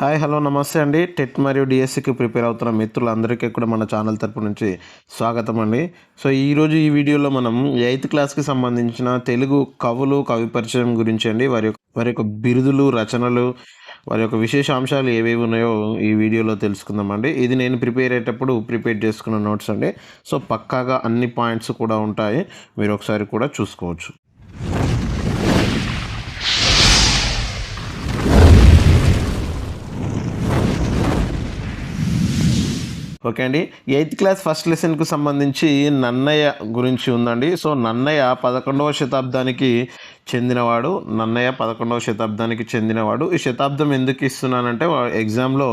Hi hello నమస్తే అండి. TET మరియు డిఎస్సికి ప్రిపేర్ అవుతున్న మిత్రులందరికీ కూడా మన ఛానల్ తరపు నుంచి స్వాగతం అండి. సో ఈరోజు ఈ వీడియోలో మనం ఎయిత్ క్లాస్కి సంబంధించిన తెలుగు కవులు కవి పరిచయం గురించి అండి వారి యొక్క వారి యొక్క బిరుదులు రచనలు వారి యొక్క విశేషాంశాలు ఏవేవి ఉన్నాయో ఈ వీడియోలో తెలుసుకుందామండి ఇది నేను ప్రిపేర్ అయ్యేటప్పుడు ప్రిపేర్ చేసుకున్న నోట్స్ అండి. సో పక్కాగా అన్ని పాయింట్స్ కూడా ఉంటాయి. మీరు ఒకసారి కూడా చూసుకోవచ్చు. ఓకే అండి. ఎయిత్ క్లాస్ ఫస్ట్ లెసన్కు సంబంధించి నన్నయ్య గురించి ఉందండి. సో నన్నయ్య పదకొండవ శతాబ్దానికి చెందినవాడు. నన్నయ్య పదకొండవ శతాబ్దానికి చెందినవాడు. ఈ శతాబ్దం ఎందుకు ఇస్తున్నానంటే ఎగ్జామ్లో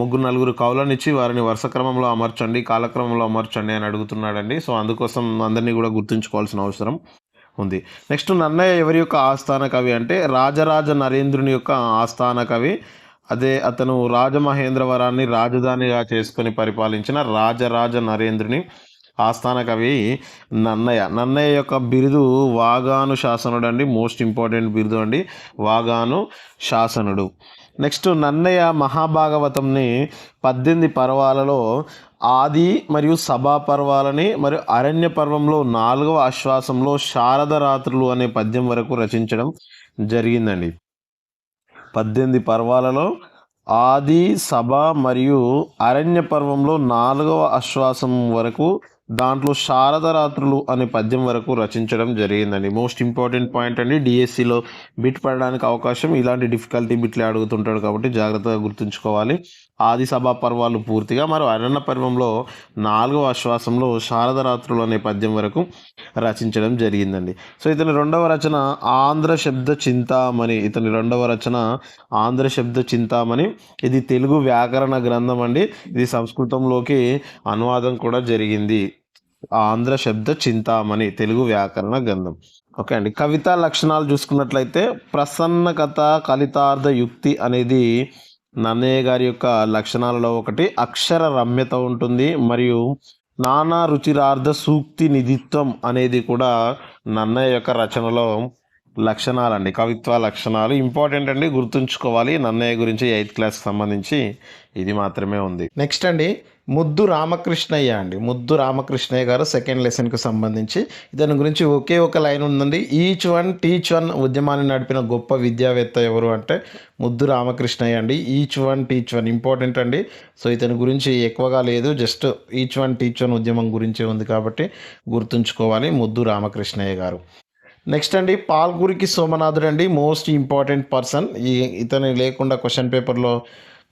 ముగ్గురు నలుగురు కవులను ఇచ్చి వారిని వరుస క్రమంలో అమర్చండి కాలక్రమంలో అమర్చండి అని అడుగుతున్నాడండి. సో అందుకోసం అందరినీ కూడా గుర్తుంచుకోవాల్సిన అవసరం ఉంది. నెక్స్ట్ నన్నయ్య ఎవరి యొక్క ఆస్థాన కవి అంటే రాజరాజ నరేంద్రుని యొక్క ఆస్థాన కవి అదే అతను రాజమహేంద్రవరాన్ని రాజధానిగా చేసుకొని పరిపాలించిన రాజరాజ నరేంద్రుని ఆస్థాన కవి నన్నయ్య. నన్నయ్య యొక్క బిరుదు వాగాను శాసనుడు అండి మోస్ట్ ఇంపార్టెంట్ బిరుదు అండి వాగాను శాసనుడు. నెక్స్ట్ నన్నయ్య మహాభాగవతంని పద్దెనిమిది పర్వాలలో ఆది మరియు సభా పర్వాలని మరియు అరణ్య పర్వంలో నాలుగవ ఆశ్వాసంలో శారద రాత్రులు అనే పద్యం వరకు రచించడం జరిగిందండి. పద్దెనిమిది పర్వాలలో ఆది సభ మరియు అరణ్య పర్వంలో నాలుగవ ఆశ్వాసం వరకు దాంట్లో శారద రాత్రులు అనే పద్యం వరకు రచించడం జరిగిందండి. మోస్ట్ ఇంపార్టెంట్ పాయింట్ అండి. డిఎస్సిలో బిట్ పడడానికి అవకాశం ఇలాంటి డిఫికల్టీ బిట్లే అడుగుతుంటాడు కాబట్టి జాగ్రత్తగా గుర్తుంచుకోవాలి. ఆది సభా పర్వాలు పూర్తిగా మరి అరణ్య పర్వంలో నాలుగవ ఆశ్వాసంలో శారద రాత్రులు అనే పద్యం వరకు రచించడం జరిగిందండి. సో ఇతని రెండవ రచన ఆంధ్ర శబ్ద చింతామణి. ఇతని రెండవ రచన ఆంధ్ర శబ్ద చింతామణి. ఇది తెలుగు వ్యాకరణ గ్రంథం అండి. ఇది సంస్కృతంలోకి అనువాదం కూడా జరిగింది. ఆంధ్ర శబ్ద చింతామణి తెలుగు వ్యాకరణ గ్రంథం. ఓకే అండి. కవితా లక్షణాలు చూసుకున్నట్లయితే ప్రసన్న కథ కలితార్థ యుక్తి అనేది నన్నయ్య గారి యొక్క లక్షణాలలో ఒకటి. అక్షర రమ్యత ఉంటుంది. మరియు నానా రుచిరార్థ సూక్తి నిధిత్వం అనేది కూడా నన్నయ్య యొక్క రచనలో లక్షణాలండి. కవిత్వ లక్షణాలు ఇంపార్టెంట్ అండి. గుర్తుంచుకోవాలి. నన్నయ్య గురించి ఎయిత్ క్లాస్కి సంబంధించి ఇది మాత్రమే ఉంది. నెక్స్ట్ అండి. ముద్దు రామకృష్ణయ్య అండి. ముద్దు రామకృష్ణయ్య గారు సెకండ్ లెసన్కి సంబంధించి. దాని గురించి ఒకే ఒక లైన్ ఉందండి. ఈచ్ వన్ టీచ్ వన్ ఉద్యమాన్ని నడిపిన గొప్ప విద్యావేత్త ఎవరు అంటే ముద్దు రామకృష్ణయ్య అండి. Each one teach one important అండి. సో ఇతని గురించి ఎక్కువగా లేదు. Just each one teach one ఉద్యమం గురించే ఉంది కాబట్టి గుర్తుంచుకోవాలి ముద్దు రామకృష్ణయ్య గారు. నెక్స్ట్ అండి పాల్గురికి సోమనాథుడు అండి. మోస్ట్ ఇంపార్టెంట్ పర్సన్ ఈ ఇతని లేకుండా క్వశ్చన్ పేపర్లో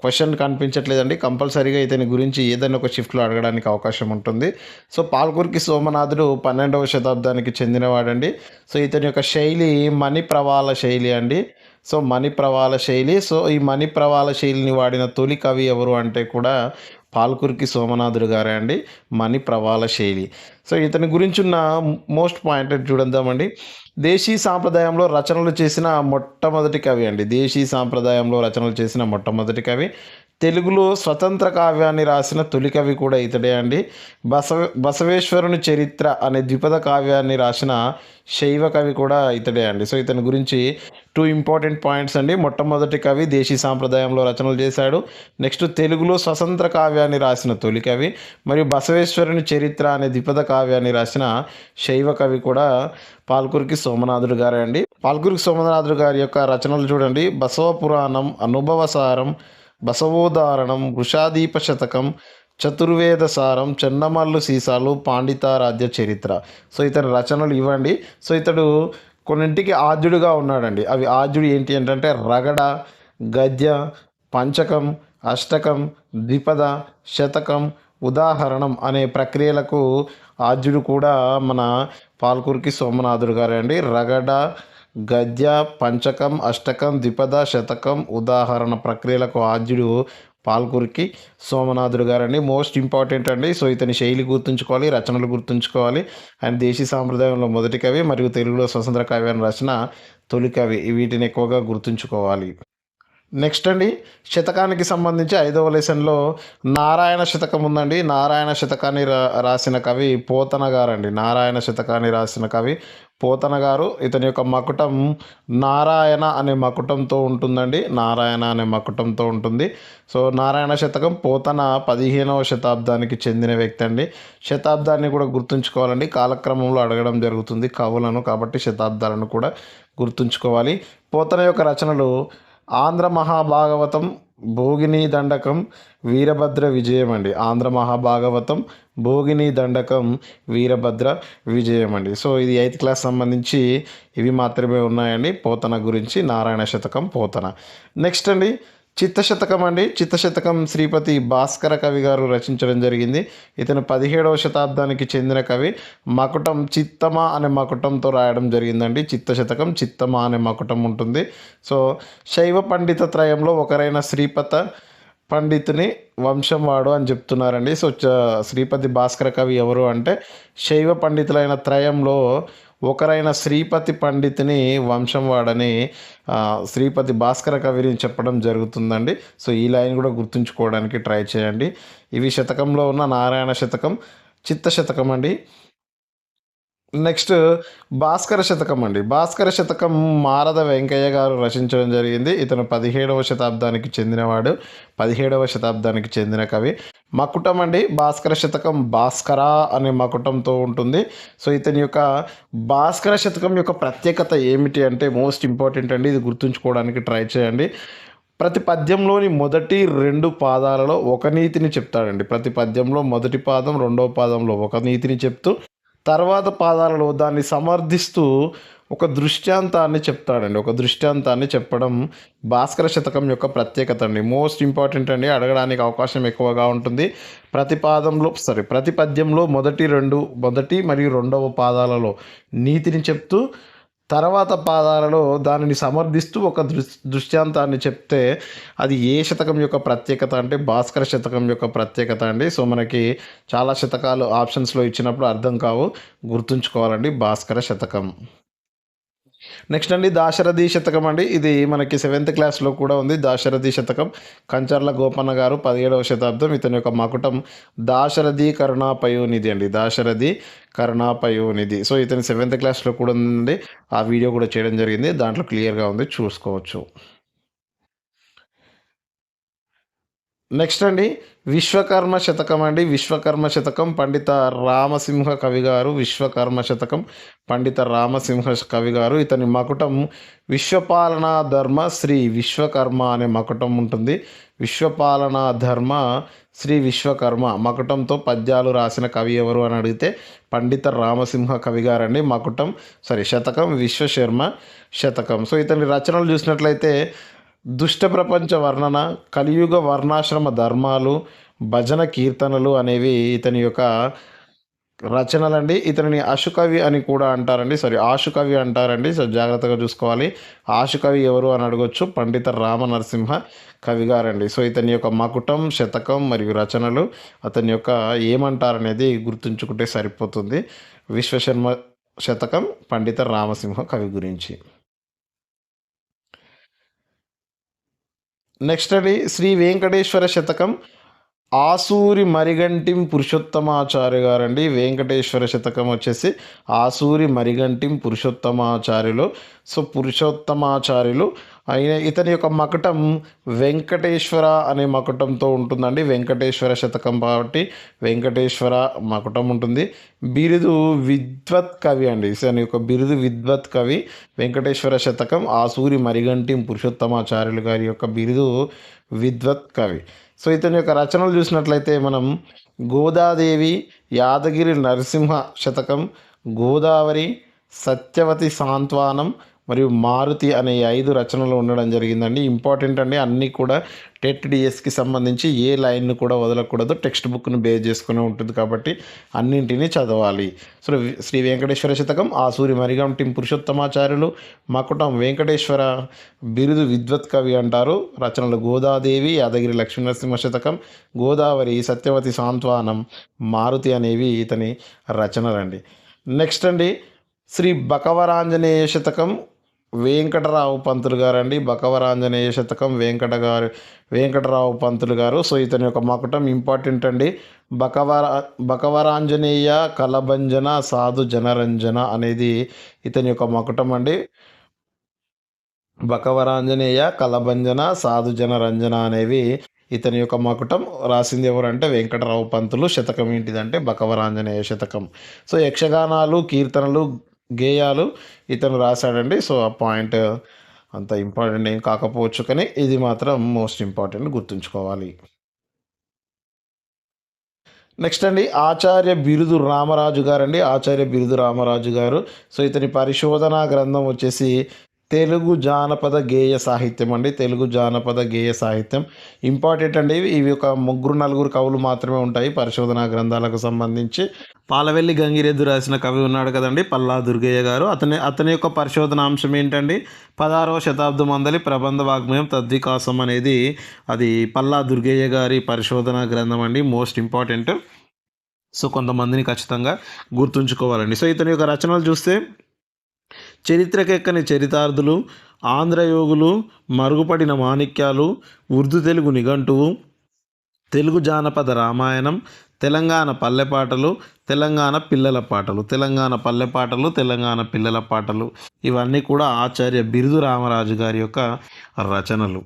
క్వశ్చన్ కనిపించట్లేదండి. కంపల్సరీగా ఇతని గురించి ఏదైనా ఒక షిఫ్ట్లో అడగడానికి అవకాశం ఉంటుంది. సో పాల్గురికి సోమనాథుడు పన్నెండవ శతాబ్దానికి చెందినవాడండి. సో ఇతని యొక్క శైలి మణిప్రవాల శైలి అండి. సో మణిప్రవాల శైలి. సో ఈ మణిప్రవాల శైలిని వాడిన తొలి కవి ఎవరు అంటే కూడా పాల్కురికి సోమనాథుడు గారే అండి. మణి ప్రవాల శైలి. సో ఇతని గురించి ఉన్న మోస్ట్ పాయింట్ చూడద్దామండి దేశీ సాంప్రదాయంలో రచనలు చేసిన మొట్టమొదటి కవి అండి. దేశీ సాంప్రదాయంలో రచనలు చేసిన మొట్టమొదటి కవి తెలుగులో స్వతంత్ర కావ్యాన్ని రాసిన తొలి కవి కూడా ఇతడే అండి. బసవ బసవేశ్వరుని చరిత్ర అనే ద్విపద కావ్యాన్ని రాసిన శైవ కవి కూడా ఇతడే అండి. సో ఇతని గురించి టూ ఇంపార్టెంట్ పాయింట్స్ అండి. మొట్టమొదటి కవి దేశీ సాంప్రదాయంలో రచనలు చేశాడు. నెక్స్ట్ తెలుగులో స్వతంత్ర కావ్యాన్ని రాసిన తొలి కవి. మరియు బసవేశ్వరుని చరిత్ర అనే ద్విపద కావ్యాన్ని రాసిన శైవ కవి కూడా పాల్కురికి సోమనాథుడు గారే అండి. పాల్కురికి సోమనాథుడు గారి యొక్క రచనలు చూడండి. బసవ పురాణం అనుభవసారం బసవోదారణం వృషాదీప శతకం చతుర్వేద సారం చెన్నమల్లు సీసాలు పాండితారాధ్య చరిత్ర. సో ఇతని రచనలు ఇవ్వండి. సో ఇతడు కొన్నింటికి ఆద్యుడుగా ఉన్నాడండి. అవి ఆద్యుడు ఏంటి ఏంటంటే రగడ గద్య పంచకం అష్టకం ద్విపద శతకం ఉదాహరణం అనే ప్రక్రియలకు ఆద్యుడు కూడా మన పాల్కూరికి సోమనాథుడు గారే అండి. రగడ గద్య పంచకం అష్టకం ద్విపద శతకం ఉదాహరణ ప్రక్రియలకు ఆద్యుడు పాల్కురికి సోమనాథుడు గారండి. మోస్ట్ ఇంపార్టెంట్ అండి. సో ఇతని శైలి గుర్తుంచుకోవాలి రచనలు గుర్తుంచుకోవాలి. ఆయన దేశీ సాంప్రదాయంలో మొదటి కవి మరియు తెలుగులో స్వతంత్ర కావ్యాన్ని రచన తొలి కవి. వీటిని ఎక్కువగా గుర్తుంచుకోవాలి. నెక్స్ట్ అండి శతకానికి సంబంధించి ఐదవ లెసన్లో నారాయణ శతకం ఉందండి. నారాయణ శతకాన్ని రా రాసిన కవి పోతన గారండి. నారాయణ శతకాన్ని రాసిన కవి పోతన గారు ఇతని యొక్క మకుటం నారాయణ అనే మకుటంతో ఉంటుందండి. నారాయణ అనే మకుటంతో ఉంటుంది. సో నారాయణ శతకం పోతన పదిహేనవ శతాబ్దానికి చెందిన వ్యక్తి అండి. శతాబ్దాన్ని కూడా గుర్తుంచుకోవాలండి. కాలక్రమంలో అడగడం జరుగుతుంది. కవులను కాబట్టి శతాబ్దాలను కూడా గుర్తుంచుకోవాలి. పోతన యొక్క రచనలు ఆంధ్ర మహాభాగవతం భోగిని దండకం వీరభద్ర విజయం అండి ఆంధ్ర మహాభాగవతం భోగిని దండకం వీరభద్ర విజయం అండి సో ఇది ఎయిత్ క్లాస్ సంబంధించి ఇవి మాత్రమే ఉన్నాయండి. పోతన గురించి నారాయణ శతకం పోతన. నెక్స్ట్ అండి చిత్తశతకం అండి. చిత్తశతకం శ్రీపతి భాస్కర కవి గారు రచించడం జరిగింది. ఇతను పదిహేడవ శతాబ్దానికి చెందిన కవి. మకుటం చిత్తమ అనే మకుటంతో రాయడం జరిగిందండి. చిత్తశతకం చిత్తమ అనే మకుటం ఉంటుంది. సో శైవ పండిత త్రయంలో ఒకరైన శ్రీపత పండితుని వంశం వాడు అని చెప్తున్నారండి. సో చ- శ్రీపతి భాస్కర కవి ఎవరు అంటే శైవ పండితులైన త్రయంలో ఒకరైన శ్రీపతి పండితుని వంశం వాడని శ్రీపతి భాస్కర కవిని చెప్పడం జరుగుతుందండి. సో ఈ లైన్ కూడా గుర్తుంచుకోవడానికి ట్రై చేయండి. ఇవి శతకంలో ఉన్న నారాయణ శతకం చిత్త శతకం అండి. నెక్స్ట్ భాస్కర శతకం అండి. భాస్కర శతకం మారద వెంకయ్య గారు రచించడం జరిగింది. ఇతను పదిహేడవ శతాబ్దానికి చెందినవాడు. పదిహేడవ శతాబ్దానికి చెందిన కవి. మకుటం అండి. భాస్కర శతకం భాస్కర అనే మకుటంతో ఉంటుంది. సో ఇతని యొక్క భాస్కర శతకం యొక్క ప్రత్యేకత ఏమిటి అంటే మోస్ట్ ఇంపార్టెంట్ అండి. ఇది గుర్తుంచుకోవడానికి ట్రై చేయండి. ప్రతి పద్యంలోని మొదటి రెండు పాదాలలో ఒక నీతిని చెప్తాడండి. ప్రతి పద్యంలో మొదటి పాదం రెండవ పాదంలో ఒక నీతిని చెప్తూ తర్వాత పాదాలలో దాన్ని సమర్థిస్తూ ఒక దృష్టాంతాన్ని చెప్తాడండి. ఒక దృష్టాంతాన్ని చెప్పడం భాస్కర శతకం యొక్క ప్రత్యేకత అండి. మోస్ట్ ఇంపార్టెంట్ అండి. అడగడానికి అవకాశం ఎక్కువగా ఉంటుంది. ప్రతి పాదంలో సారీ ప్రతి పద్యంలో మొదటి రెండు మొదటి మరియు రెండవ పాదాలలో నీతిని చెప్తూ తర్వాత పాదాలలో దానిని సమర్థిస్తూ ఒక దృష్టాంతాన్ని చెప్తే అది ఏ శతకం యొక్క ప్రత్యేకత అంటే భాస్కర శతకం యొక్క ప్రత్యేకత అండి. సో మనకి చాలా శతకాలు ఆప్షన్స్లో ఇచ్చినప్పుడు అర్థం కావు. గుర్తుంచుకోవాలండి భాస్కర శతకం. నెక్స్ట్ అండి దాశరథి శతకం అండి. ఇది మనకి సెవెంత్ క్లాస్లో కూడా ఉంది. దాశరథి శతకం. కంచర్ల గోపన్న గారు పదిహేడవ శతాబ్దం. ఇతని యొక్క మకుటం దాశరథి కరుణాపయోనిధి అండి. దాశరథి కరుణాపయోనిధి. సో ఇతని సెవెంత్ క్లాస్లో కూడా ఉందండి. ఆ వీడియో కూడా చేయడం జరిగింది. దాంట్లో క్లియర్గా ఉంది. చూసుకోవచ్చు. నెక్స్ట్ అండి విశ్వకర్మ శతకం అండి. విశ్వకర్మ శతకం పండిత రామసింహ కవి గారు విశ్వకర్మ శతకం పండిత రామసింహ కవి గారు. ఇతని మకుటం విశ్వపాలన ధర్మ శ్రీ విశ్వకర్మ అనే మకుటం ఉంటుంది. విశ్వపాలన ధర్మ శ్రీ విశ్వకర్మ మకుటంతో పద్యాలు రాసిన కవి ఎవరు అని అడిగితే పండిత రామసింహ కవి గారండి మకుటం. సారీ శతకం విశ్వశర్మ శతకం. సో ఇతని రచనలు చూసినట్లయితే దుష్ట ప్రపంచ వర్ణన కలియుగ వర్ణాశ్రమ ధర్మాలు భజన కీర్తనలు అనేవి ఇతని యొక్క రచనలండి. ఇతనిని అశుకవి అని కూడా అంటారండి. సారీ ఆశుకవి అంటారండి. సో జాగ్రత్తగా చూసుకోవాలి. ఆశుకవి ఎవరు అని అడగొచ్చు. పండిత రామ నరసింహ కవి గారండి. సో ఇతని యొక్క మకుటం శతకం మరియు రచనలు అతని యొక్క ఏమంటారనేది గుర్తుంచుకుంటే సరిపోతుంది. విశ్వశర్మ శతకం పండిత రామసింహ కవి గురించి. నెక్స్ట్ అండి శ్రీ వెంకటేశ్వర శతకం ఆసూరి మరిగంటిం పురుషోత్తమాచార్య గారండి వెంకటేశ్వర శతకం వచ్చేసి ఆసూరి మరిగంటిం పురుషోత్తమాచార్యులు. సో పురుషోత్తమాచార్యులు ఆయన ఇతని యొక్క మకుటం వెంకటేశ్వర అనే మకుటంతో ఉంటుందండి. వెంకటేశ్వర శతకం కాబట్టి వెంకటేశ్వర మకుటం ఉంటుంది. బిరుదు విద్వత్ కవి అండి. ఇతని యొక్క బిరుదు విద్వత్ కవి వెంకటేశ్వర శతకం ఆసూరి మరిగంటిం పురుషోత్తమాచార్యులు గారి యొక్క బిరుదు విద్వత్ కవి. సో ఇతని యొక్క రచనలు చూసినట్లయితే మనం గోదాదేవి యాదగిరి నరసింహ శతకం గోదావరి సత్యవతి సాంత్వానం మరియు మారుతి అనే ఐదు రచనలు ఉండడం జరిగిందండి. ఇంపార్టెంట్ అండి అన్నీ కూడా టెట్ డిఎస్కి సంబంధించి ఏ లైన్ను కూడా వదలకూడదు. టెక్స్ట్ బుక్ను బేస్ చేసుకునే ఉంటుంది కాబట్టి అన్నింటినీ చదవాలి. సో శ్రీ వెంకటేశ్వర శతకం ఆసూరి మరిగంటి పురుషోత్తమాచార్యులు మకుటం వెంకటేశ్వర బిరుదు విద్వత్ కవి అంటారు. రచనలు గోదాదేవి యాదగిరి లక్ష్మీనరసింహ శతకం గోదావరి సత్యవతి సాంత్వానం మారుతి అనేవి ఇతని రచనలండి. నెక్స్ట్ అండి శ్రీ బకవరాంజనేయ శతకం వెంకటరావు పంతులు గారండి. బకవరాంజనేయ శతకం వెంకట గారు వెంకటరావు పంతులు గారు. సో ఇతని యొక్క మకుటం ఇంపార్టెంట్ అండి. బకవర బకవరాంజనేయ కలభంజన సాధు జనరంజన అనేది ఇతని యొక్క మకుటం అండి. బకవరాంజనేయ కలభంజన సాధు జనరంజన అనేవి ఇతని యొక్క మకుటం. రాసింది ఎవరంటే వెంకటరావు పంతులు. శతకం ఏంటిదంటే బకవరాంజనేయ శతకం. సో యక్షగానాలు కీర్తనలు గేయాలు ఇతను రాశాడండి. సో ఆ పాయింట్ అంత ఇంపార్టెంట్ ఏం కాకపోవచ్చు కానీ ఇది మాత్రం మోస్ట్ ఇంపార్టెంట్ గుర్తుంచుకోవాలి. నెక్స్ట్ అండి ఆచార్య బిరుదు రామరాజు గారండి. ఆచార్య బిరుదు రామరాజు గారు. సో ఇతని పరిశోధన గ్రంథం వచ్చేసి తెలుగు జానపద గేయ సాహిత్యం అండి. తెలుగు జానపద గేయ సాహిత్యం. ఇంపార్టెంట్ అండి ఇవి. ఒక ముగ్గురు నలుగురు కవులు మాత్రమే ఉంటాయి. పరిశోధనా గ్రంథాలకు సంబంధించి పాలవెల్లి గంగిరెద్దు రాసిన కవి ఉన్నాడు కదండి పల్లా దుర్గయ్య గారు. అతని అతని యొక్క పరిశోధన అంశం ఏంటండి? పదహారవ శతాబ్దం మందలి ప్రబంధ వాగ్మయం తద్వికాసం అనేది అది పల్లా దుర్గయ్య గారి పరిశోధన గ్రంథం అండి. Most important. సో కొంతమందిని ఖచ్చితంగా గుర్తుంచుకోవాలండి. సో ఇతని యొక్క రచనలు చూస్తే చరిత్రకెక్కని చరితార్థులు ఆంధ్రయోగులు మరుగుపడిన మాణిక్యాలు ఉర్దూ తెలుగు నిఘంటువు తెలుగు జానపద రామాయణం తెలంగాణ పల్లె పాటలు తెలంగాణ పిల్లల పాటలు తెలంగాణ పల్లె పాటలు తెలంగాణ పిల్లల పాటలు. ఇవన్నీ కూడా ఆచార్య బిరుదు రామరాజు గారి యొక్క రచనలు.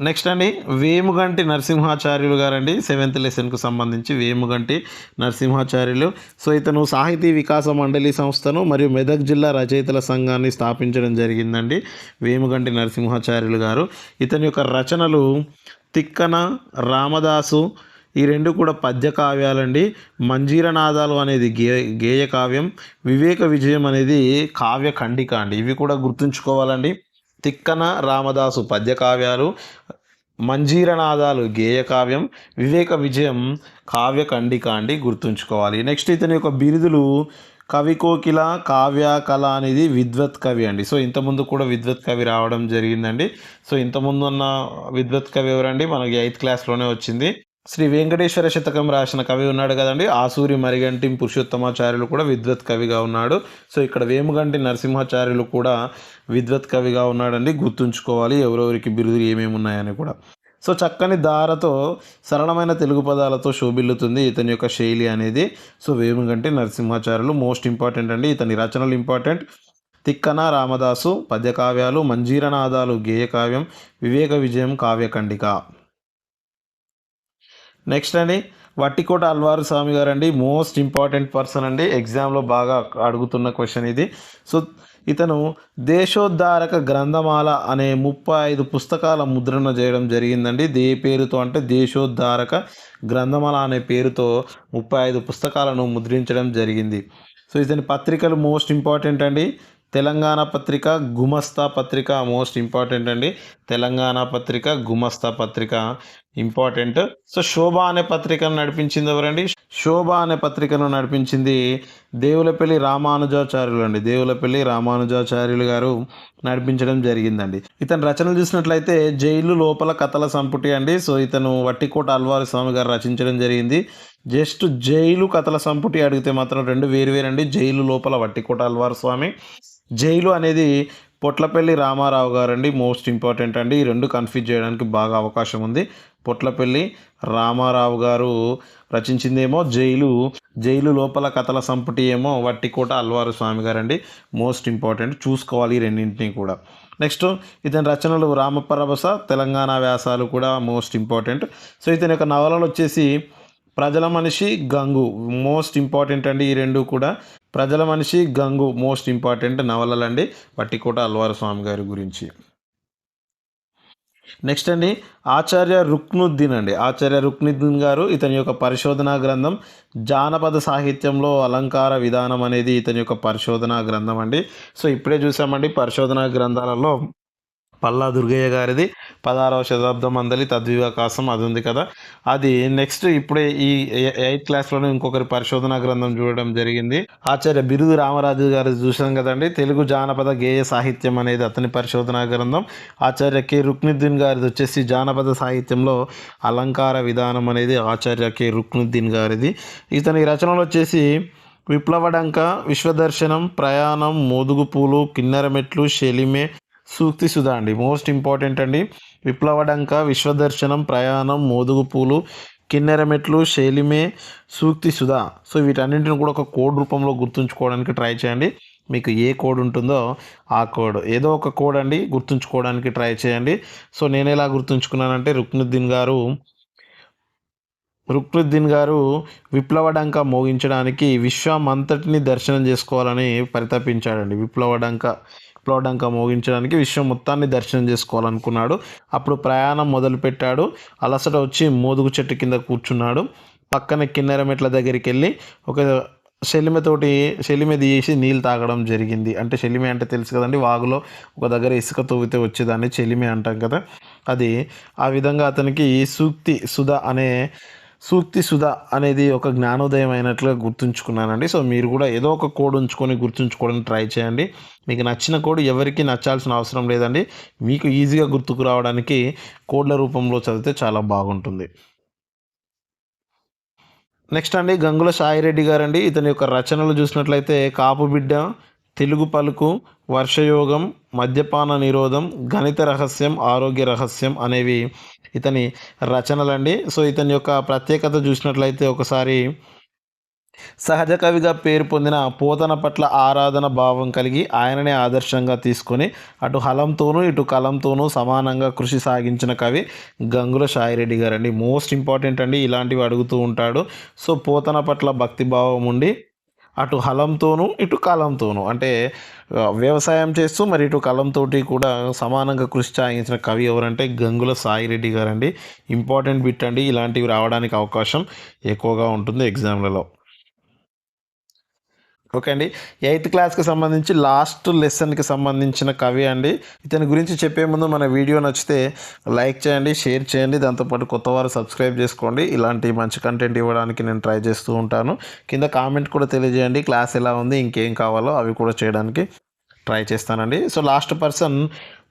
నెక్స్ట్ అండి వేముగంటి నరసింహాచార్యులు గారండి. సెవెంత్ లెసన్కు సంబంధించి వేముగంటి నరసింహాచార్యులు. సో ఇతను సాహితీ వికాస మండలి సంస్థను మరియు మెదక్ జిల్లా రచయితల సంఘాన్ని స్థాపించడం జరిగిందండి. వేముగంటి నరసింహాచార్యులు గారు. ఇతని యొక్క రచనలు తిక్కన రామదాసు ఈ రెండు కూడా పద్య కావ్యాలండి. మంజీరనాదాలు అనేది గే గేయ కావ్యం. వివేక విజయం అనేది కావ్య ఖండిక అండి. ఇవి కూడా గుర్తుంచుకోవాలండి. తిక్కన రామదాసు పద్య కావ్యాలు మంజీరనాదాలు గేయ కావ్యం వివేక విజయం కావ్య ఖండిక అండి గుర్తుంచుకోవాలి. నెక్స్ట్ ఇతని యొక్క బిరుదులు కవి కోకిల కావ్య కళ అనేది విద్వత్ కవి అండి. సో ఇంతకుముందు కూడా విద్వత్ కవి రావడం జరిగిందండి. సో ఇంతకుముందు ఉన్న విద్వత్ కవి ఎవరండి? మనకి ఎయిత్ క్లాస్లోనే వచ్చింది. శ్రీ వెంకటేశ్వర శతకం రాసిన కవి ఉన్నాడు కదండి. ఆసూరి మరిగంటి పురుషోత్తమాచార్యులు కూడా విద్వత్ కవిగా ఉన్నాడు. సో ఇక్కడ వేముగంటి నరసింహాచార్యులు కూడా విద్వత్ కవిగా ఉన్నాడండి. గుర్తుంచుకోవాలి ఎవరెవరికి బిరుదులు ఏమేమి ఉన్నాయని కూడా. సో చక్కని దారతో సరళమైన తెలుగు పదాలతో శోభిల్లుతుంది ఇతని యొక్క శైలి అనేది. So Vemuganti Narasimhacharyulu most important అండి. ఇతని రచనలు ఇంపార్టెంట్. తిక్కన రామదాసు పద్యకావ్యాలు మంజీరనాదాలు గేయకావ్యం వివేక విజయం కావ్యఖండిక నెక్స్ట్ అండి వట్టికోట అల్వారు స్వామి గారు అండి మోస్ట్ ఇంపార్టెంట్ పర్సన్ అండి. ఎగ్జామ్లో బాగా అడుగుతున్న క్వశ్చన్ ఇది. సో ఇతను దేశోద్ధారక గ్రంథమాల అనే ముప్పై ఐదు పుస్తకాల ముద్రణ చేయడం జరిగిందండి. దే పేరుతో అంటే దేశోద్ధారక గ్రంథమాల అనే పేరుతో ముప్పై ఐదు పుస్తకాలను ముద్రించడం జరిగింది. సో ఇతని పత్రికలు మోస్ట్ ఇంపార్టెంట్ అండి. తెలంగాణ పత్రిక గుమస్తా పత్రిక మోస్ట్ ఇంపార్టెంట్ అండి. తెలంగాణ పత్రిక గుమస్తా పత్రిక ఇంపార్టెంట్. సో శోభ అనే పత్రికను నడిపించింది ఎవరండి? శోభ అనే పత్రికను నడిపించింది దేవులపల్లి రామానుజాచార్యులు అండి దేవులపల్లి రామానుజాచార్యులు గారు నడిపించడం జరిగిందండి. ఇతను రచనలు చూసినట్లయితే జైలు లోపల కథల సంపుటి అండి. సో ఇతను వట్టికోట అల్వారి స్వామి గారు రచించడం జరిగింది. జస్ట్ జైలు కథల సంపుటి అడిగితే మాత్రం రెండు వేరు వేరండి జైలు లోపల వట్టికోట అల్వారు స్వామి. జైలు అనేది పొట్లపల్లి రామారావు గారండి మోస్ట్ ఇంపార్టెంట్ అండి. ఈ రెండు కన్ఫ్యూజ్ చేయడానికి బాగా అవకాశం ఉంది. పొట్లపల్లి రామారావు గారు రచించిందేమో జైలు. జైలు లోపల కథల సంపుటి ఏమో వట్టికోట అల్వారు స్వామి గారండి. Most important. చూసుకోవాలి ఈ రెండింటిని కూడా. నెక్స్ట్ ఇతని రచనలు రామపరభస తెలంగాణ వ్యాసాలు కూడా మోస్ట్ ఇంపార్టెంట్. సో ఇతని యొక్క నవలలు వచ్చేసి ప్రజల మనిషి గంగు. మోస్ట్ ఇంపార్టెంట్ అండి ఈ రెండు కూడా. ప్రజల మనిషి గంగు మోస్ట్ ఇంపార్టెంట్ నవలలండి పట్టికోట అల్వార స్వామి గారి గురించి. నెక్స్ట్ అండి ఆచార్య రుక్నుద్దీన్ అండి. ఆచార్య రుక్నుద్దీన్ గారు ఇతని యొక్క పరిశోధనా గ్రంథం జానపద సాహిత్యంలో అలంకార విధానం అనేది ఇతని యొక్క పరిశోధనా గ్రంథం అండి. సో ఇప్పుడే చూసామండి పరిశోధనా గ్రంథాలలో పల్లా దుర్గయ్య గారిది పదహారవ శతాబ్దం అందలి తద్వివాకాశం అది ఉంది కదా. అది నెక్స్ట్ ఇప్పుడే ఈ ఎయిత్ క్లాస్లోనే ఇంకొకరి పరిశోధన గ్రంథం చూడడం జరిగింది. ఆచార్య బిరుదు రామరాజు గారు చూసాం కదండి. తెలుగు జానపద గేయ సాహిత్యం అనేది అతని పరిశోధన గ్రంథం. ఆచార్య కె. రుక్నుద్దీన్ గారిది వచ్చేసి జానపద సాహిత్యంలో అలంకార విధానం అనేది ఆచార్య కె. రుక్నుద్దీన్ గారిది. ఇతని రచనలు వచ్చేసి విప్లవడంక విశ్వదర్శనం ప్రయాణం మోదుగు పూలు కిన్నెరమెట్లు షెలిమే సూక్తి సుధా అండి. మోస్ట్ ఇంపార్టెంట్ అండి. విప్లవడంక విశ్వదర్శనం ప్రయాణం మోదుగు పూలు కిన్నెరమెట్లు శైలిమే సూక్తి సుధా. సో వీటన్నింటిని కూడా ఒక కోడ్ రూపంలో గుర్తుంచుకోవడానికి ట్రై చేయండి. మీకు ఏ కోడ్ ఉంటుందో ఆ కోడ్ ఏదో ఒక కోడ్ అండి గుర్తుంచుకోవడానికి ట్రై చేయండి. సో నేను ఎలా గుర్తుంచుకున్నానంటే రుక్నుద్దీన్ గారు రుక్నుద్దీన్ గారు విప్లవడంక మోగించడానికి విశ్వమంతటిని దర్శనం చేసుకోవాలని పరితపించాడండి. విప్లవడంక ప్లోడంక మోగించడానికి విశ్వం మొత్తాన్ని దర్శనం చేసుకోవాలనుకున్నాడు. అప్పుడు ప్రయాణం మొదలుపెట్టాడు. అలసట వచ్చి మోదుగు చెట్టు కింద కూర్చున్నాడు. పక్కన కిన్నెర మెట్ల దగ్గరికి వెళ్ళి ఒక శలిమెతోటి శలిమె తీసి నీళ్ళు తాగడం జరిగింది. అంటే శలిమె అంటే తెలుసు కదండి వాగులో ఒక దగ్గర ఇసుక తవ్వితే వచ్చేదాన్ని చెలిమె అంటాం కదా. అది ఆ విధంగా అతనికి సూక్తి సుధ అనే సూక్తి సుధ అనేది ఒక జ్ఞానోదయం అయినట్లుగా గుర్తుంచుకున్నానండి. సో మీరు కూడా ఏదో ఒక కోడ్ ఉంచుకొని గుర్తుంచుకోవడానికి ట్రై చేయండి. మీకు నచ్చిన కోడ్ ఎవరికి నచ్చాల్సిన అవసరం లేదండి. మీకు ఈజీగా గుర్తుకు రావడానికి కోడ్ల రూపంలో చదివితే చాలా బాగుంటుంది. నెక్స్ట్ అండి గంగుల సాయిరెడ్డి గారండి. ఇతని యొక్క రచనలు చూసినట్లయితే కాపు బిడ్డ తెలుగు పలుకు వర్షయోగం మద్యపాన నిరోధం గణిత రహస్యం ఆరోగ్య రహస్యం అనేవి ఇతని రచనలండి. సో ఇతని యొక్క ప్రత్యేకత చూసినట్లయితే ఒకసారి సహజ కవిగా పేరు పొందిన పోతన పట్ల ఆరాధన భావం కలిగి ఆయననే ఆదర్శంగా తీసుకొని అటు హలంతోనూ ఇటు కలంతోనూ సమానంగా కృషి సాగించిన కవి గంగుల సాయిరెడ్డి గారండి. మోస్ట్ ఇంపార్టెంట్ అండి. ఇలాంటివి అడుగుతూ ఉంటాడు. సో పోతన పట్ల భక్తిభావం ఉండి అటు హలంతోనూ ఇటు కాలంతోనూ. అంటే వ్యవసాయం చేస్తూ మరి ఇటు కలంతో కూడా సమానంగా కృషి సాగించిన కవి ఎవరంటే గంగుల సాయిరెడ్డి గారండి. ఇంపార్టెంట్ బిట్ అండి. ఇలాంటివి రావడానికి అవకాశం ఎక్కువగా ఉంటుంది ఎగ్జామ్లలో. ఓకే అండి. ఎయిత్ క్లాస్కి సంబంధించి లాస్ట్ లెసన్కి సంబంధించిన కవి అండి. ఇతని గురించి చెప్పే ముందు మన వీడియో నచ్చితే లైక్ చేయండి షేర్ చేయండి. దాంతోపాటు కొత్త వారు సబ్స్క్రైబ్ చేసుకోండి. ఇలాంటి మంచి కంటెంట్ ఇవ్వడానికి నేను ట్రై చేస్తూ ఉంటాను. కింద కామెంట్ కూడా తెలియజేయండి. క్లాస్ ఎలా ఉంది ఇంకేం కావాలో అవి కూడా చేయడానికి ట్రై చేస్తానండి. సో లాస్ట్ పర్సన్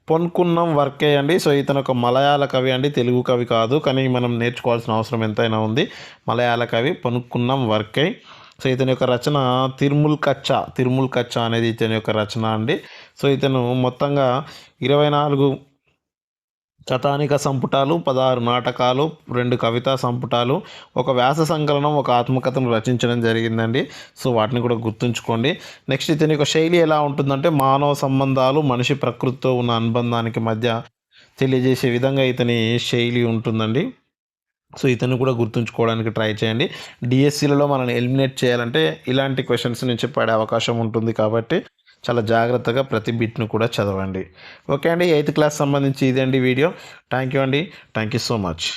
పొన్కున్నం వర్కే అండి. సో ఇతను ఒక మలయాళ కవి అండి. తెలుగు కవి కాదు. కానీ మనం నేర్చుకోవాల్సిన అవసరం ఎంతైనా ఉంది. మలయాళ కవి పొన్కున్నం వర్కే. సో ఇతని యొక్క రచన తిరుముల్ కచ్చా తిరుముల్ కచ్చా అనేది ఇతని యొక్క రచన అండి. సో ఇతను మొత్తంగా ఇరవై నాలుగు కథానిక సంపుటాలు పదహారు నాటకాలు రెండు కవితా సంపుటాలు ఒక వ్యాస సంకలనం ఒక ఆత్మకథను రచించడం జరిగిందండి. సో వాటిని కూడా గుర్తుంచుకోండి. నెక్స్ట్ ఇతని యొక్క శైలి ఎలా ఉంటుందంటే మానవ సంబంధాలు మనిషి ప్రకృతితో ఉన్న అనుబంధానికి మధ్య తెలియజేసే విధంగా ఇతని శైలి ఉంటుందండి. సో ఇతను కూడా గుర్తుంచుకోవడానికి ట్రై చేయండి. డిఎస్సిలలో మనల్ని ఎలిమినేట్ చేయాలంటే ఇలాంటి క్వశ్చన్స్ నుంచి పడే అవకాశం ఉంటుంది కాబట్టి చాలా జాగ్రత్తగా ప్రతి బిట్ను కూడా చదవండి. ఓకే అండి ఎయిత్ క్లాస్ సంబంధించి ఇదండి వీడియో. థ్యాంక్ యూ అండి థ్యాంక్ యూ సో మచ్.